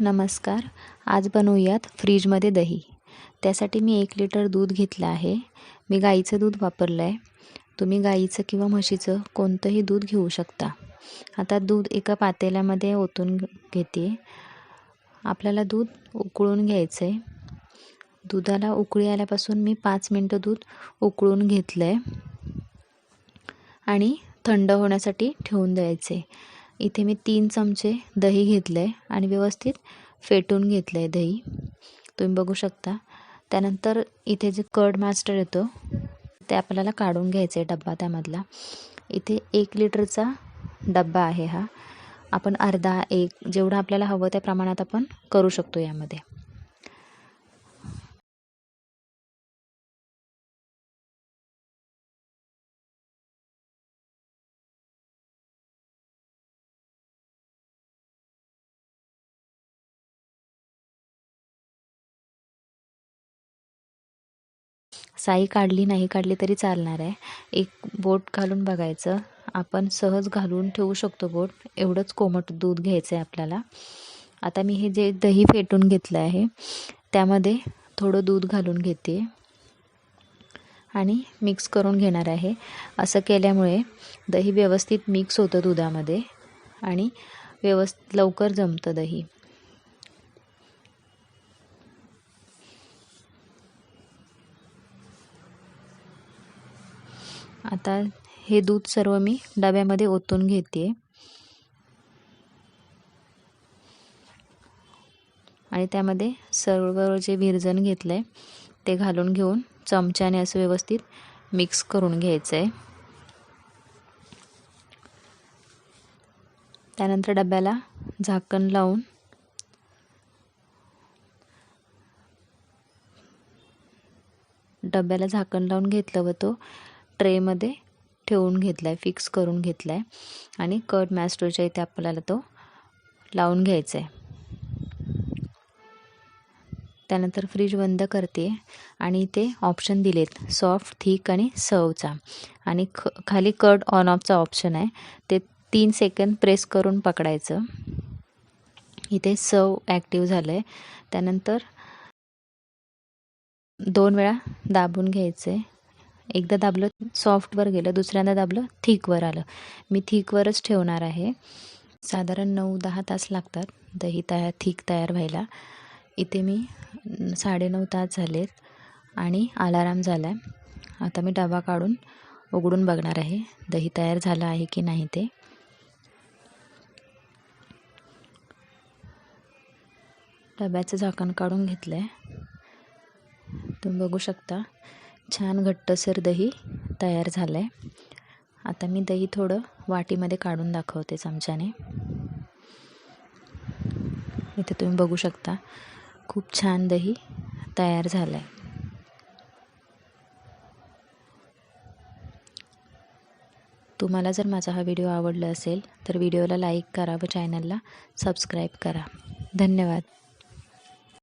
नमस्कार. आज बनवूयात फ्रीजमध्ये दही. त्यासाठी मी एक लिटर दूध घेतलं आहे. मी गाईचं दूध वापरलं आहे तुम्ही गाईचं किंवा म्हशीचं कोणतंही दूध घेऊ शकता. आता दूध एका पातेल्यामध्ये ओतून घेते. आपल्याला दूध उकळून घ्यायचं आहे दुधाला उकळी आल्यापासून मी पाच मिनटं दूध उकळून घेतलं आहे आणि थंड होण्यासाठी ठेवून द्यायचे इथे मी तीन चमचे दही घेतलं आहे आणि व्यवस्थित फेटून घेतलं आहे दही. तुम्ही बघू शकता. त्यानंतर इथे जे कर्ड मास्टर येतो ते आपल्याला काढून घ्यायचं आहे डब्बा त्यामधला. इथे एक लिटरचा डब्बा आहे हा. आपण अर्धा एक जेवढं आपल्याला हवं त्या प्रमाणात आपण करू शकतो यामध्ये. साई काढली नाही काढली तरी चालणार आहे. एक बोट घालून बघायचं. आपण सहज घालून ठेवू शकतो बोट. एवढंच कोमट दूध घ्यायचं आहे आपल्याला. आता मी हे जे दही फेटून घेतलं आहे त्यामध्ये थोडं दूध घालून घेते. आणि मिक्स करून घेणार आहे. असं केल्यामुळे दही व्यवस्थित मिक्स होतं दुधामध्ये. आणि व्यवस् लवकर जमतं दही. आता हे दूध सर्व मी डब्यामध्ये ओतून घेते. आणि त्यामध्ये सर्व जे विरजण घेतलं आहे ते घालून घेऊन चमच्याने असं व्यवस्थित मिक्स करून घ्यायचं आहे त्यानंतर डब्याला झाकण लावून डब्याला झाकण लावून घेतलं व तो ट्रेमध्ये ठेवून घेतला आहे फिक्स करून घेतला आहे आणि कट मॅस्टरच्या इथे आपल्याला तो लावून घ्यायचा आहे त्यानंतर फ्रीज बंद करते आणि इथे ऑप्शन दिलेत सॉफ्ट थिक आणि सर्वचा आणि ख खाली कट ऑन ऑफचा ऑप्शन आहे. ते तीन सेकंद प्रेस करून पकडायचं. इथे सर्व ॲक्टिव्ह झालं आहे त्यानंतर दोन वेळा दाबून घ्यायचं आहे एकदा दाबलं सॉफ्टवर गेलं दुसऱ्यांदा दाबलं थिकवर आलं. मी थिकवरच ठेवणार आहे. साधारण नऊ दहा तास लागतात. दही तयार थिक तयार व्हायला. इथे मी साडेनऊ तास झालेत आणि अलाराम झाला आहे आता मी डबा काढून उघडून बघणार आहे. दही तयार झालं आहे की नाही ते. डब्याचं झाकण काढून घेतलं आहे तुम्ही बघू शकता. छान घट्टसर दही तयार झालं आहे आता मी दही थोडं वाटीमध्ये काढून दाखवते चमच्याने. इथे तुम्ही बघू शकता खूप छान दही तयार झालं आहे तुम्हाला जर माझा हा व्हिडिओ आवडला असेल तर व्हिडिओला लाईक करा व चॅनलला सबस्क्राईब करा. धन्यवाद.